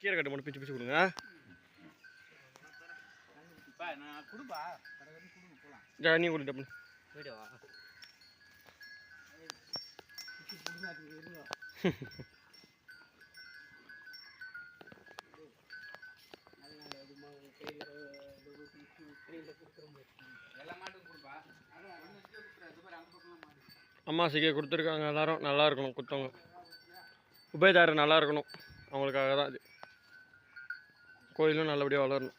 கீரை கட்டு மட்டும் பிச்சு பிச்சு கொடுங்க. நீ கொடுத்து மாடு அம்மாசிக்கு கொடுத்துருக்காங்க. எல்லாரும் நல்லா இருக்கணும் குத்தவங்க. உபயதாரர் நல்லா இருக்கணும். அவங்களுக்காக தான் இது. கோயிலும் நல்லபடியாக வளரணும்.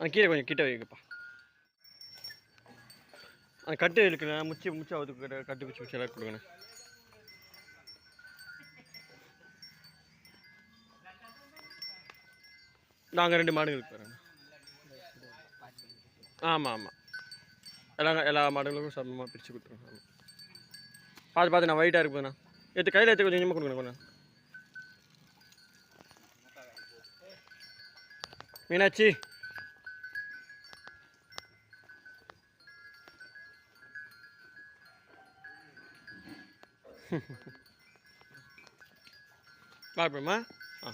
ஆ கீழே கொஞ்சம் கிட்ட வைங்கப்பா. அந்த கட்டு இருக்குண்ணே முச்சி முச்சி அவுத்து கட்டு கட்டு குச்சி எல்லாம் கொடுங்கண்ணே. நாங்கள் ரெண்டு மாடுகளுக்கு இருக்கிறோங்க ஆமாம் ஆமாம் எல்லா எல்லா மாடுகளுக்கும் சமமாக பிரித்து கொடுத்துருங்க ஆமாம் பார்த்து பார்த்து நான் ஒயிட்டாக இருக்குதுண்ணா. எடுத்து கையில் எடுத்து கொஞ்சம் கொஞ்சமாக கொடுங்க கொஞ்சம். மீனாட்சி. சாப்பிடுமா? ஆ.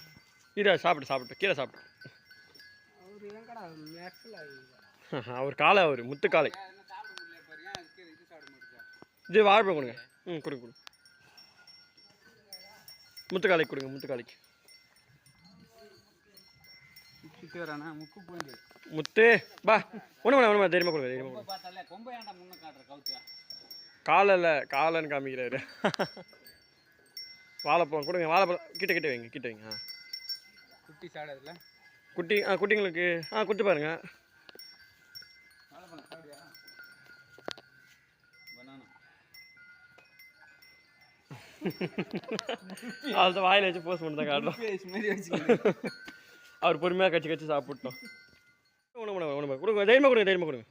கீரை சாப்பிட்டு சாப்பிட்டு கீரை சாப்பிட்டு அவர் காலை அவர் முத்து காலை. இது வாழைப்பழம் கொடுங்க. ம் கொடுங்க கொடுங்க. முத்துக்காலைக்கு கொடுங்க முத்துக்காலைக்கு வரானா முக்கு முத்து பா. ஒன்று ஒன்று தெரியுமா கொடுங்க தெரியுமா கொடுங்க கொம்பை பார்த்தாலே கொம்பை ஏன்டா முன்ன காட்டுற கவுத்தியா காலையில் காலைன்னு காமிக்கிறாரு. வாழைப்பழம் கொடுங்க வாழைப்பழம் கிட்ட கிட்ட வைங்க கிட்ட வைங்க குட்டி சாடாதுல குட்டி ஆ குட்டிங்களுக்கு ஆ குட்டி பாருங்க. அதை வாயில் வச்சு போஸ்ட் பண்ணி தான் காட்டுறோம். அவர் பொறுமையாக கட்சி கட்சி சாப்பிட்டோம். ஒன்று ஒன்று ஒன்று கொடுங்க தைரியமாக கொடுங்க தைரியமாக கொடுங்க.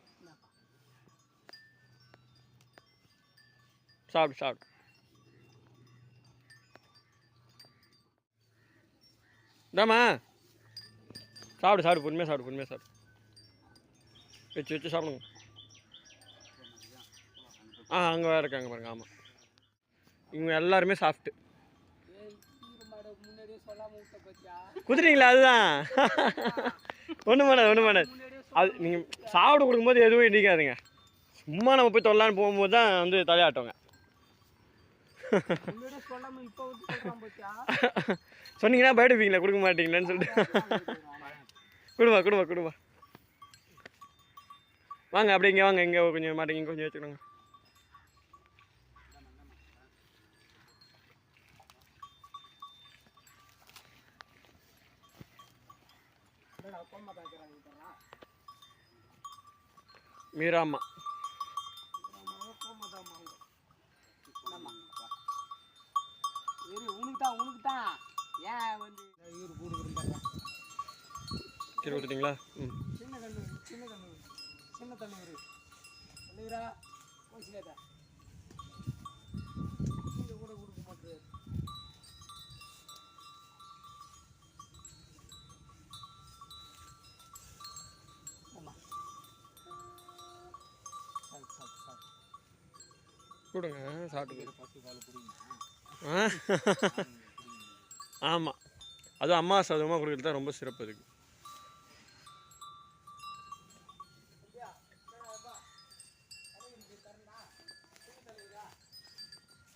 சாப்பிட்டு சாப்பிட்டு இந்தாம்மா. சாப்பிடு சாப்பிடு பொறுமையாக சாப்பிடு பொறுமையாக சாப்பிடு. வச்சு வச்சு சாப்பிடுங்க. ஆ அங்கே வேறு இருக்காங்க பாருங்க ஆமாம் இவங்க எல்லாருமே சாப்பிட்டு குதிரீங்களா அதுதான்? ஒன்றும் பண்ணாது ஒன்றும் பண்ணாது. அது நீங்கள் சாப்பிட கொடுக்கும்போது எதுவும் இடிக்காதுங்க. சும்மா நம்ம போய் தொல்லான்னு போகும்போது தான் வந்து பத்தியா சொன்னீங்கன்னா பயப்படுவீங்களா கொடுக்க மாட்டீங்களேன்னு சொல்லிட்டு. கொடுவா கொடுவா கொடுவா வாங்க அப்படியே இங்கே வாங்க இங்கே கொஞ்சம் மாட்டீங்க கொஞ்சம் வச்சுக்கோங்க கொடுக்குறேன் கீழே கொடுத்துட்டீங்களா ம். சின்ன கண்ணு சின்ன கண்ணு சின்ன தண்ணி இரு இல்லைரா போச்சுலேதா இங்கே கூட கொடுக்க மாட்டேது ஆமாம் சாப்பிட்டு சாப்பிட்டு சாப்பிட்டு கொடுங்க சாப்பிட்டு ஆமாம் அதுவும் அம்மா சாதமாக கொடுக்குறது தான் ரொம்ப சிறப்பு அதுக்கு.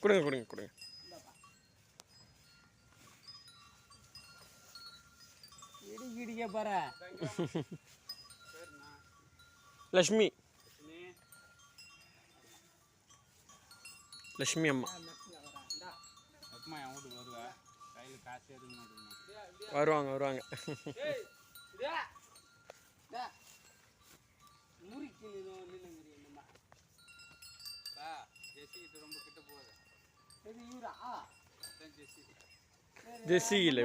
கொடுங்க கொடுங்க கொடுங்க. இடி இடிக்க பாரு லக்ஷ்மி லக்ஷ்மி அம்மா அப்புறமா என் வீட்டுக்கு வருவா கையில் காசு எதுக்க மாட்டேங்க வருவாங்க வருவாங்க முறிக்கு நின்னுங்கிறீங்கம்மா ஜெஸ்ஸி கிட்ட ரொம்ப கிட்ட போகுது இது இவரா அதான் ஜெஸ்ஸி ஜெஸ்ஸி இல்லை.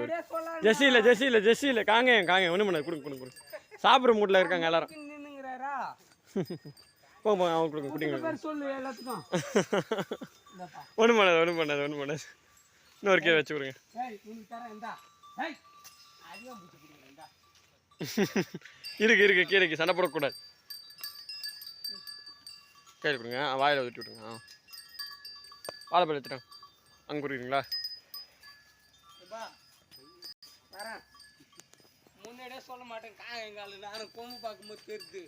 ஜெஸ்ஸி இல்லை ஜெஸ்ஸி இல்லை ஜெஸ்ஸி இல்லை காங்க காங்க ஒன்றும் பண்ணாது. கொடுங்க கொடுங்க கொடுங்க. சாப்பிட்ற மூட்டில் இருக்காங்க எல்லாரும். போங்க போங்க அவங்க கொடுங்க குட்டிங்க பேர் சொல்லு எல்லாத்துக்கும். இந்தாப்பா ஒன்றும் பண்ணாது ஒன்றும் பண்ணாது ஒன்றும் பண்ணாது. இன்னொரு கீரை வச்சு கொடுங்க. இருக்கு இருக்கு கீரைக்கு சண்டை போடக்கூடாது. கையில் கொடுங்க வாயில ஊற்றி விட்டுருங்க ஆ. வாழைப்பழம் எடுத்துட்டேன் அங்கே கொடுக்குறீங்களா? முன்னாடியே சொல்ல மாட்டேன் காயங்காலு நானும் கொம்பு பார்க்கும்போது தெரியுது.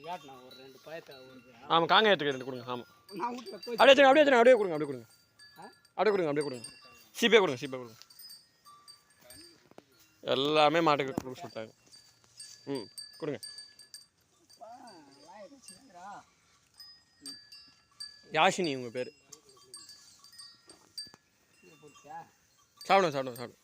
இப்படி காட்டினா ஒரு ரெண்டு பயத்தை ஆமாம் கொடுங்க ஆமாம் அப்படியே வச்சுங்க அப்படியே வச்சுங்க அப்படியே கொடுங்க அப்படியே கொடுங்க? அப்படியே கொடுங்க அப்படியே கொடுங்க. சிபே கொடுங்க சிபே கொடுங்க. எல்லாமே மாட்டுக்கு கொடுக்க சொல்லிட்டாங்க. ம் கொடுங்க. யாஷினி உங்கள் பேர். சாப்பிடுங்க சாப்பிடுங்க சாப்பிடுங்க.